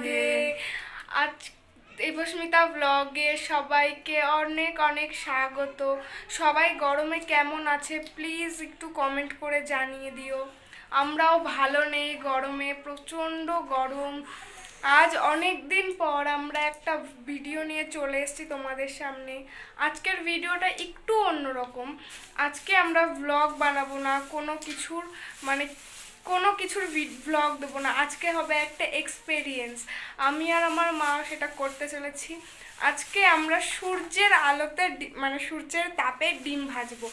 রাধে আজ দেবস্মিতা ব্লগে সবাইকে অনেক অনেক স্বাগত। সবাই গরমে কেমন আছে? প্লিজ একটু কমেন্ট করে জানিয়ে দিও। আমরাও ভালো নেই গরমে, প্রচণ্ড গরম। আজ অনেক দিন পর আমরা একটা ভিডিও নিয়ে চলে এসেছি তোমাদের সামনে। আজকের ভিডিওটা একটু অন্যরকম। আজকে আমরা ব্লগ বানাবো না, কোনো কিছুর মানে কোনো কিছুর ব্লগ দেবো না। আজকে হবে একটা এক্সপেরিয়েন্স আমি আর আমার মা সেটা করতে চলেছি। আজকে আমরা সূর্যের আলোতে মানে সূর্যের তাপে ডিম ভাজবো।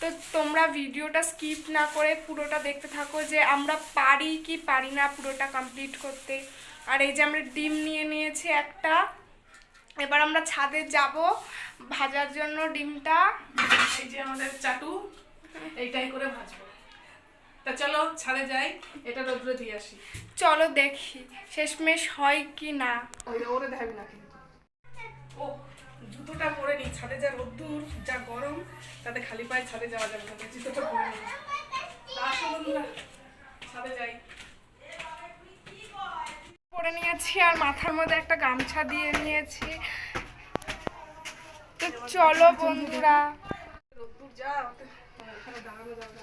তো তোমরা ভিডিওটা স্কিপ না করে পুরোটা দেখতে থাকো যে আমরা পারি কি পারি না পুরোটা কমপ্লিট করতে। আর এই যে আমরা ডিম নিয়ে নিয়েছি একটা। এবার আমরা ছাদে যাব ভাজার জন্য ডিমটা। এই যে আমাদের চাটু, এইটাই করে ভাজবো। তা চলো ছাদে যাই এটা রোদ্রে দিয়ে আসি। চলো দেখি শেষমেশ হয় কি না। ওই ওরে দেখাবি না কিন্তু। ও জুতোটা পরে নি ছাদে যা রোদ্দুর যা গরম তাতে খালি পায়ে ছাদে যাওয়া যাবে না জুতোটা পরে নি। আসো বন্ধুরা ছাদে যাই। পরে নিয়েছি আর মাথার মধ্যে একটা গামছা দিয়ে নিয়েছি। তো চলো বন্ধুরা। রোদ্দুর যা ওতে এখানে দাঁড়ানো যাবে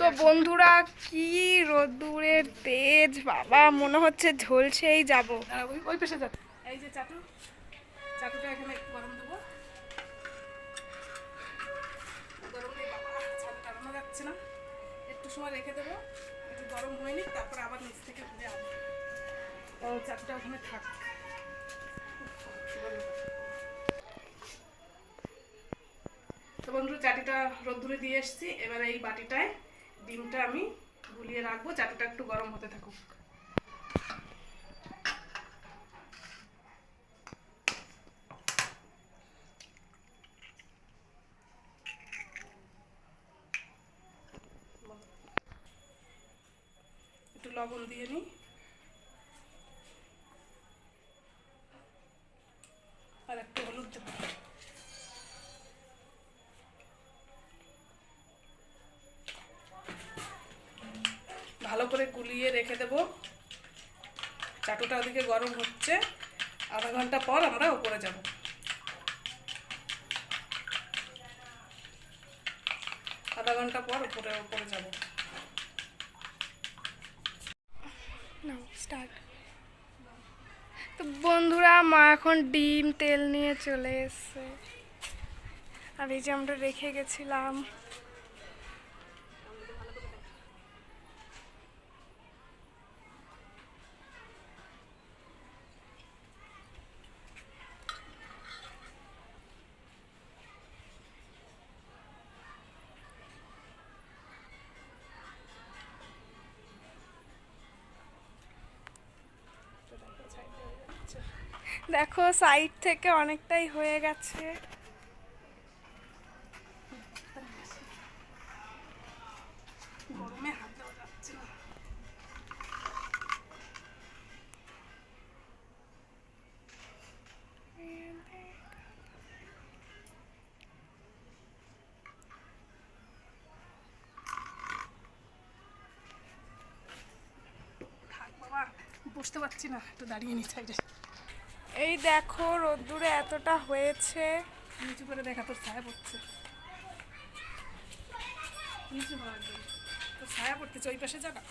তো বন্ধুরা কি রোদ্দুরের তেজ বাবা মনে হচ্ছে ঝলসেই যাব। ওই পেশে যা। এই যে চাটু চাটুটা এখানে একটু গরম দেবো। গরম বাবা যাচ্ছে না। একটু সময় রেখে দেবো। একটু গরম হয়নি তারপর আবার নিচ থেকে ঘুরে আনব তো চাটুটা ওখানে থাক। তো বন্ধু চাটিটা রোদ্দুরে দিয়ে এসেছি। এবার এই বাটিটায় ডিমটা আমি গুলিয়ে রাখব চাটুটা একটু গরম হতে থাকুক। একটু লবণ দিয়ে নিই। ভালো করে গুলিয়ে রেখে দেব। চাটুটা ওদিকে গরম হচ্ছে। আধা ঘণ্টা পর আমরা উপরে যাব। আধা ঘণ্টা পর উপরে উপরে যাব। তো বন্ধুরা, মা এখন ডিম, তেল নিয়ে চলে এসছে। আর এই যে আমরা রেখে গেছিলাম। দেখো সাইড থেকে অনেকটাই হয়ে গেছে। বসতে পারছি না একটু দাঁড়িয়ে নি সাইডে এই দেখো রোদ্দুরে এতটা হয়েছে। নিচু করে দেখা তোর ছায়া পড়ছে। নিচু তোর ছায়া পড়তেছে ওই পাশে যাবা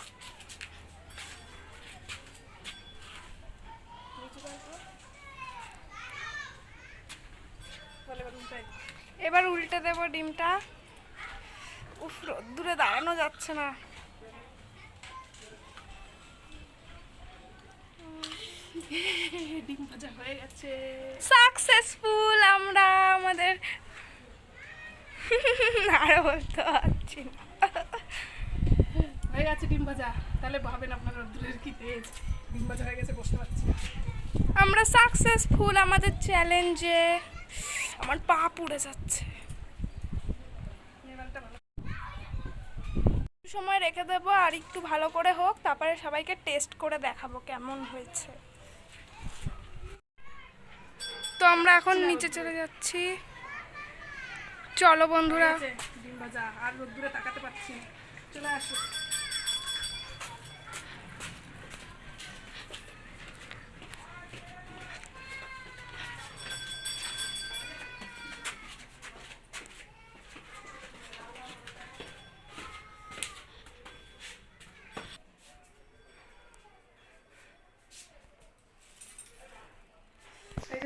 এবার উল্টে দেবো ডিমটা। উফ রোদ্দুরে দাঁড়ানো যাচ্ছে না। ডিম ভাজা হয়ে গেছে। সাকসেসফুল আমরা আমাদের। আরও বলতে পারছি না। হয়ে গেছে ডিম ভাজা। তাহলে ভাবেন আপনার রোদ্দুরের কি তেজ। ডিম ভাজা হয়ে গেছে বসতে পারছি আমরা সাকসেসফুল আমাদের চ্যালেঞ্জে আমার পা পুড়ে যাচ্ছে। একটু সময় রেখে দেবো আর একটু ভালো করে হোক তারপরে সবাইকে টেস্ট করে দেখাবো কেমন হয়েছে। তো আমরা এখন নিচে চলে যাচ্ছি। চলো বন্ধুরা। ডিম ভাজা। আর রোদ্দুরে তাকাতে পারছি চলে আসো।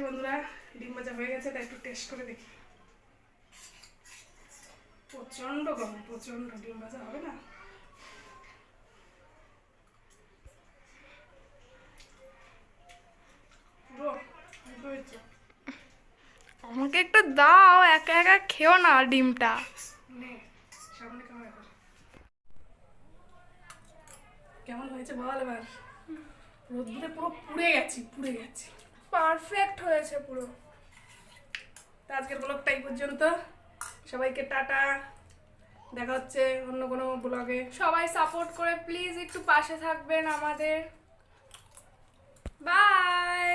এই বন্ধুরা ডিম ভাজা হয়ে গেছে তাই একটু টেস্ট করে দেখি। প্রচণ্ড গরম প্রচণ্ড ডিম ভাজা হবে না। আমাকে একটু দাও একা একা খেও না ডিমটা। কেমন কেমন হয়েছে বল এবার? রোদ্দুরে পুরো পুড়ে গেছি পুড়ে গেছি। পারফেক্ট হয়েছে পুরো। আজকের ব্লগটা এই পর্যন্ত। সবাইকে টাটা। দেখা হচ্ছে অন্য কোনো ব্লগে। সবাই সাপোর্ট করে প্লিজ একটু পাশে থাকবেন আমাদের। বাই